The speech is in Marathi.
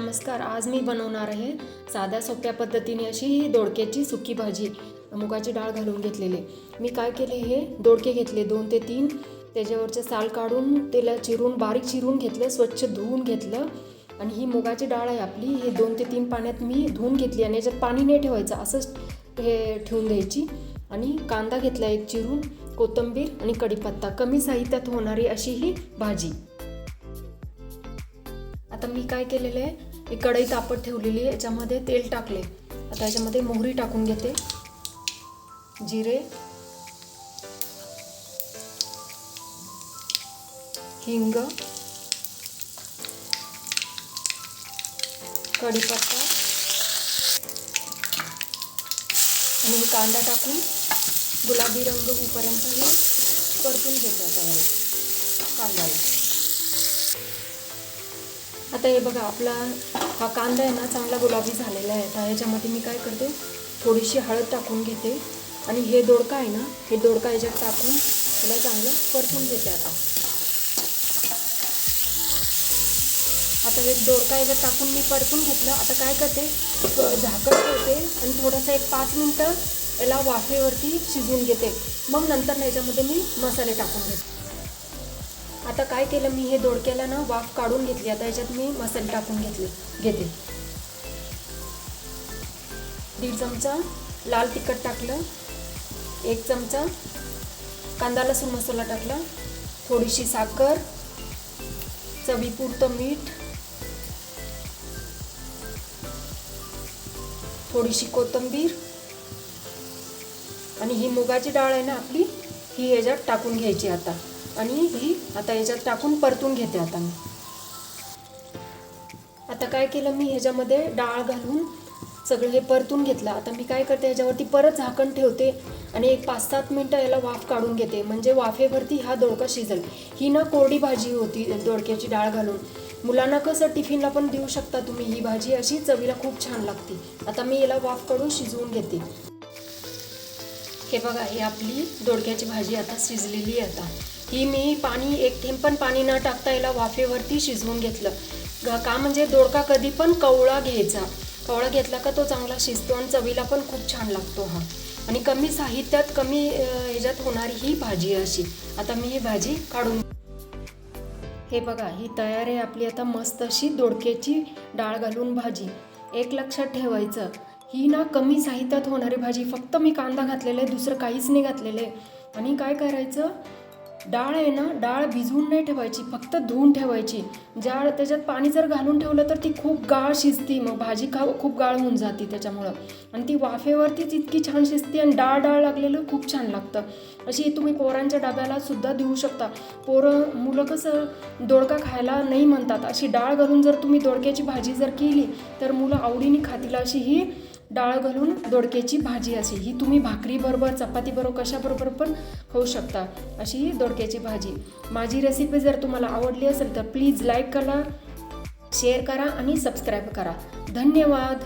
नमस्कार आज मी बनवणार आहे साध्या सोप्या पद्धतीने अशी ही दोडक्याची सुकी भाजी. मुगाची डाळ घालून घेतलेली. मी काय केले हे दोडके घेतले दोन ते तीन. त्याच्यावरचे साल काढून त्याला चिरून बारीक चिरून घेतलं स्वच्छ धुवून घेतलं. आणि ही मुगाची डाळ आहे आपली हे दोन ते तीन पाण्यात मी धुवून घेतली आणि याच्यात पाणी नाही ठेवायचं असंच हे ठेवून द्यायची. आणि कांदा घेतला एक चिरून कोथिंबीर आणि कढीपत्ता. कमी साहित्यात होणारी अशी ही भाजी. आता मी काय केलेलं आहे एक कढई तापत ठेवलेली आहे याच्यामध्ये तेल टाकले. आता याच्यामध्ये मोहरी टाकून घेते. जिरे. हिंग. कढीपत्ता. आणि हे कांदा टाकून गुलाबी रंग होईपर्यंत हे परतून घेते आता कांद्याला. आता हे बघा आपला हा कांदा आहे ना चांगला गुलाबी झालेला आहे. आता याच्यामध्ये मी काय करते थोडीशी हळद टाकून घेते. आणि हे दोडका आहे ना हे दोडका याच्यात टाकून त्याला चांगलं परतून घेते आता. आता हे दोडका याच्यात टाकून मी परतून घेतलं. आता काय करते झाकण ठेवते आणि थोडंसं एक पाच मिनटं याला वाफेवरती शिजवून घेते. मग नंतर ना याच्यामध्ये मी मसाले टाकून घेते. आता काय केलं मी हे दोडक्याला ना वाफ काढून घेतली. आता याच्यात मी मसाले टाकून घेतले घेते. दीड चमचा लाल तिखट टाकलं एक चमचा कांदा लसूण मसाला टाकला थोडीशी साखर चवीपुरतं मीठ थोडीशी कोथिंबीर आणि ही मुगाची डाळ आहे ना आपली ही याच्यात टाकून घ्यायची आता. आणि ही आता याच्यात टाकून परतून घेते आता मी. आता काय केलं मी ह्याच्यामध्ये डाळ घालून सगळं हे परतून घेतलं. आता मी काय करते ह्याच्यावरती परत झाकण ठेवते आणि एक पाच सात मिनटं याला वाफ काढून घेते. म्हणजे वाफेवरती हा दोडका शिजेल. ही ना कोरडी भाजी होती दोडक्याची डाळ घालून. मुलांना कसं टिफिनला पण देऊ शकता तुम्ही ही भाजी अशी चवीला खूप छान लागते. आता मी याला वाफ काढून शिजवून घेते. हे बघा ही आपली दोडक्याची भाजी आता शिजलेली आहे आता. ही मी पाणी एक थेंब पण पाणी न टाकता याला वाफेवरती शिजवून घेतलं. ग- का म्हणजे दोडका कधी पण कवळा घ्यायचा. कवळा घेतला का तो चांगला शिजतो आणि चवीला पण खूप छान लागतो हा. आणि कमी साहित्यात कमी ह्याच्यात होणारी ही भाजी अशी. आता मी ही भाजी काढून हे बघा ही तयार आहे आपली आता मस्त अशी दोडक्याची डाळ घालून भाजी. एक लक्षात ठेवायचं ही ना कमी साहित्यात होणारी भाजी. फक्त मी कांदा घातलेला आहे दुसरं काहीच नाही घातलेलं आहे. आणि काय करायचं? डाळ आहे ना डाळ भिजवून नाही ठेवायची फक्त धुवून ठेवायची. ज्या त्याच्यात पाणी जर घालून ठेवलं तर ती खूप गाळ शिजती मग भाजी खा खूप गाळ होऊन जाते त्याच्यामुळं. आणि ती वाफेवरतीच इतकी छान शिजते आणि डाळ डाळ लागलेलं खूप छान लागतं. अशी तुम्ही पोरांच्या डब्याला सुद्धा देऊ शकता. पोरं मुलं कसं दोडका खायला नाही म्हणतात. अशी डाळ घालून जर तुम्ही दोडक्याची भाजी जर केली तर मुलं आवडीने खातील. अशी ही डाळ घालून दोडक्याची भाजी अशी ही तुम्ही भाकरीबरोबर चपातीबरोबर कशाबरोबर पण खाऊ शकता अशी ही दोडक्याची भाजी. माझी रेसिपी जर तुम्हाला आवडली असेल तर प्लीज लाईक करा शेअर करा आणि सबस्क्राईब करा. धन्यवाद!